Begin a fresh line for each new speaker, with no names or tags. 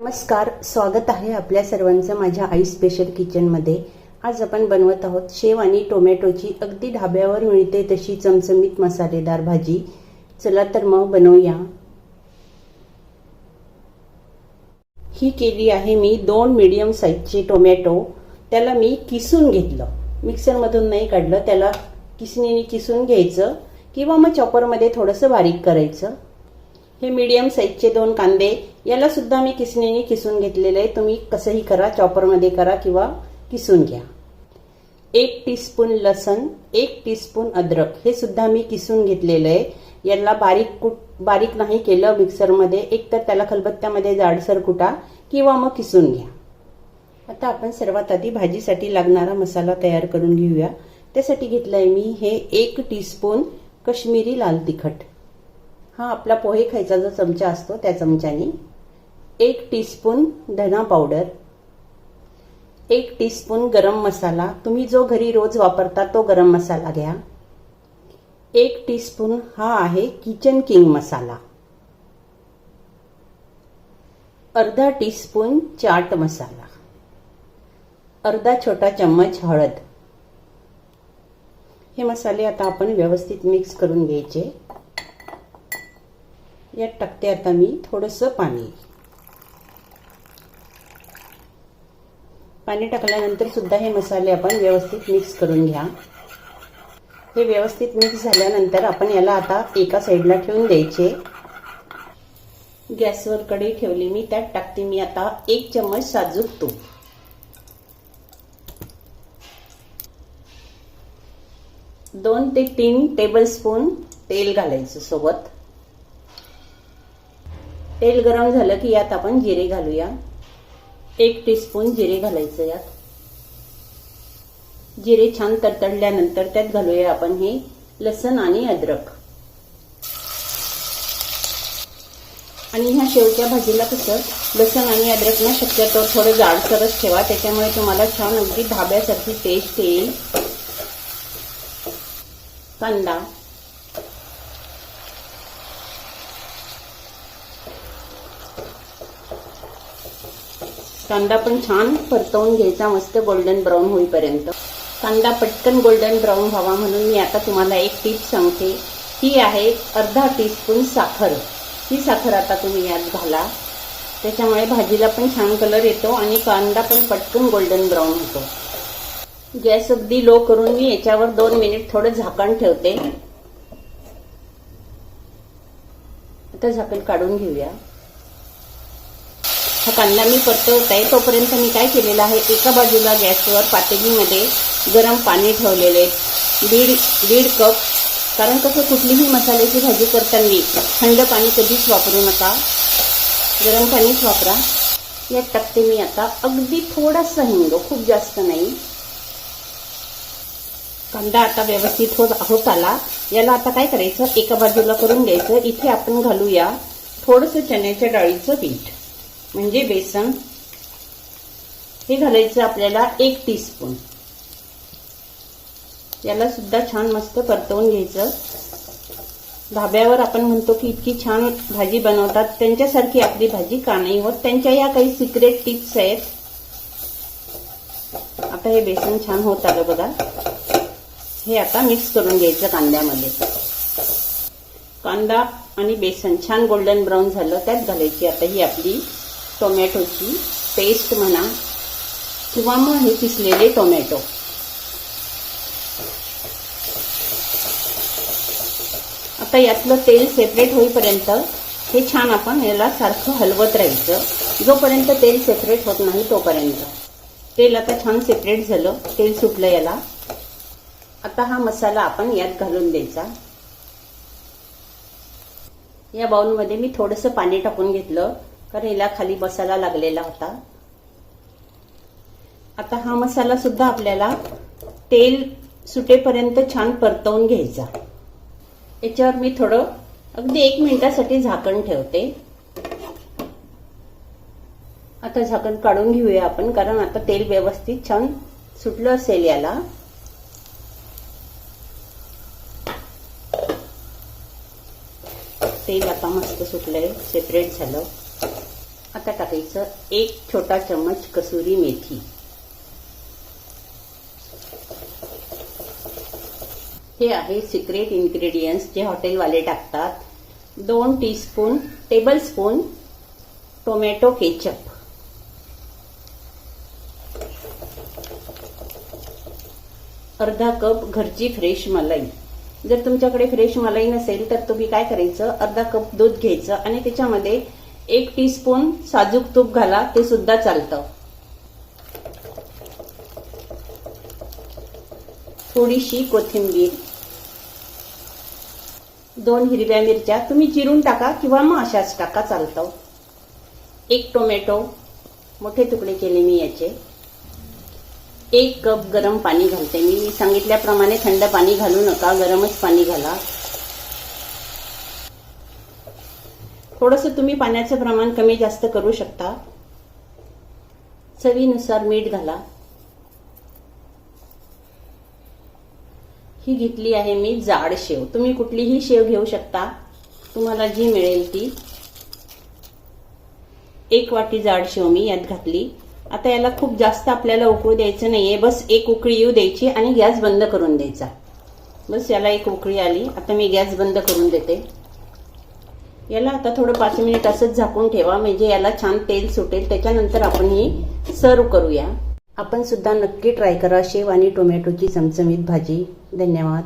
नमस्कार स्वागत आहे आपल्या सर्वांचं माझ्या आई स्पेशल किचनमध्ये आज आपण बनवत आहोत शेव आणि टोमॅटोची अगदी ढाब्यावर मिळते तशी चमचमीत मसालेदार भाजी. चला तर मग बनवूया. ही केली आहे मी दोन मीडियम साईजचे टोमॅटो. त्याला मी किसून घेतलं. मिक्सरमधून नाही काढलं त्याला किसणीने किसून घ्यायचं किंवा मग चॉपरमध्ये थोडंसं बारीक करायचं. हे मीडियम साईजचे दोन कांदे याला सुद्धा मी किसणीने किसून घेतलेलं आहे. तुम्ही कसंही करा चॉपरमध्ये करा किंवा किसून घ्या. एक टीस्पून लसण एक टीस्पून अद्रक हे सुद्धा मी किसून घेतलेलं आहे. याला बारीक कुट बारीक नाही केलं मिक्सरमध्ये. एक तर त्याला खलबत्त्यामध्ये जाडसर कुटा किंवा मग किसून घ्या. आता आपण सर्वात आधी भाजीसाठी लागणारा मसाला तयार करून घेऊया. त्यासाठी घेतलाय मी हे एक टीस्पून कश्मीरी लाल तिखट. हा आपला पोहे खायचा जो चमचा असतो त्या चमच्याने एक टीस्पून धना पावडर एक टीस्पून गरम मसाला. तुम्ही जो घरी रोज वापरता तो गरम मसाला घ्या. एक टीस्पून हा आहे किचन किंग मसाला. अर्धा टीस्पून चाट मसाला. अर्धा छोटा चम्मच हळद. हे मसाले आता आपण व्यवस्थित मिक्स करून घ्यायचे. यात टाकते आता मी थोडंसं पाणी. पाणी टाकल्यानंतर सुद्धा हे मसाले आपण व्यवस्थित मिक्स करून घ्या. हे व्यवस्थित मिक्स झाल्यानंतर आपण याला आता एका साईडला ठेवून द्यायचे. गॅसवर कढई ठेवली मी त्यात टाकते. मी आता एक चम्मच साजूक तूप. दोन ते तीन टेबल स्पून तेल घालायचं सोबत. तेल गरम झालं की यात आपण जिरे घालूया. एक टीस्पून जिरे घालायचं यात. जिरे छान तडतडल्यानंतर त्यात घालूया आपण हे लसण आणि अद्रक. आणि ह्या शेवच्या भाजीला कसं लसण आणि अद्रक ना शक्यतो थोडं जाडसरच ठेवा त्याच्यामुळे तुम्हाला छान अगदी धाब्यासारखी टेस्ट येईल. कांदा. कांदा पण छान परतवून घ्यायचा मस्त गोल्डन ब्राऊन होईपर्यंत. कांदा पटकन गोल्डन ब्राऊन व्हावा म्हणून मी आता तुम्हाला एक टीप सांगते. ही आहे अर्धा टीस्पून साखर. ही साखर आता तुम्ही यात घाला. त्याच्यामुळे भाजीला पण छान कलर येतो आणि कांदा पण पटकन गोल्डन ब्राऊन होतो. गॅस अगदी लो करून मी याच्यावर दोन मिनिट थोडं झाकण ठेवते. आता झाकण काढून घेऊया. हा कांदा मी परतवत आहे. तोपर्यंत मी काय केलेलं आहे? एका बाजूला गॅसवर पातेलीमध्ये गरम पाणी ठेवलेले दीड दीड कप कारण कसं कुठलीही मसाल्याची भाजी करताना थंड पाणी कधीच वापरू नका. गरम पाणीच वापरा. यात टाकते मी आता अगदी थोडासा हिंग खूप जास्त नाही. कांदा आता व्यवस्थित होत होत आला. याला आता काय करायचं? एका बाजूला करून द्यायचं इथे आपण घालूया थोडंसं चण्याच्या डाळीचं पीठ. म्हणजे बेसन. हे घालायचं आपल्याला एक टीस्पून याला सुद्धा छान मस्त परतवून घ्यायचं. धाब्यावर आपण म्हणतो की इतकी छान भाजी बनवतात. त्यांच्यासारखी आपली भाजी का नाही होत? त्यांच्या या काही सिक्रेट टिप्स आहेत. आता हे बेसन छान होत आलं बघा. हे आता मिक्स करून घ्यायचं कांद्यामध्ये. कांदा आणि बेसन छान गोल्डन ब्राऊन झालं. त्यात घालायची आता ही आपली टोमॅटोची पेस्ट म्हणा किंवा मग हे किसलेले टोमॅटो. आता यातलं तेल सेपरेट होईपर्यंत हे छान आपण याला सारखं हलवत राहायचं. जोपर्यंत तेल सेपरेट होत नाही तोपर्यंत. तेल आता छान सेपरेट झालं. तेल सुटलं याला. आता हा मसाला आपण यात घालून द्यायचा. या बाउलमध्ये मी थोडंसं पाणी टाकून घेतलं. कारण याला खाली मसाला लागलेला होता. आता हा मसाला सुद्धा आपल्याला तेल सुटेपर्यंत छान परतवून घ्यायचा. याच्यावर मी थोडं अगदी एक मिनिटासाठी झाकण ठेवते. आता झाकण काढून घेऊया आपण कारण आता तेल व्यवस्थित छान सुटलं असेल याला. तेल आता मस्त सुटलंय सेपरेट झालं. आता टाकायचं एक छोटा चम्मच कसुरी मेथी. हे आहे सिक्रेट इन्ग्रेडियंट्स जे हॉटेलवाले टाकतात. दोन teaspoon tablespoon tomato ketchup अर्धा कप घरची फ्रेश मलाई. जर तुमच्याकडे फ्रेश मलाई नसेल तर तुम्ही काय करायचं? अर्धा कप दूध घ्यायचं आणि त्याच्यामध्ये एक टीस्पून साजूक तूप घाला ते सुद्धा चालतं. थोडीशी कोथिंबीर. दोन हिरव्या मिरच्या तुम्ही चिरून टाका किंवा मग अशाच टाका चालतं. एक टोमॅटो मोठे तुकडे केले मी याचे. एक कप गरम पाणी घालते मी. मी सांगितल्याप्रमाणे थंड पाणी घालू नका गरमच पाणी घाला. थोडस तुम्ही पाण्याचं प्रमाण कमी जास्त करू शकता. चवीनुसार मीठ घाला. ही घेतली आहे मी जाड शेव. तुम्ही कुठलीही शेव घेऊ शकता. तुम्हाला जी मिळेल ती. एक वाटी जाड शेव मी यात घातली. आता याला खूप जास्त आपल्याला उकळू द्यायचं नाहीये. बस एक उकळी येऊ द्यायची आणि गॅस बंद करून द्यायचा. बस याला एक उकळी आली. आता मी गॅस बंद करून देते. याला आता थोडं पाच मिनिट असंच झाकून ठेवा. म्हणजे याला छान तेल सुटेल. त्याच्यानंतर आपण ही सर्व करूया. आपण सुद्धा नक्की ट्राय करा शेव आणि टोमॅटोची चमचमीत भाजी. धन्यवाद.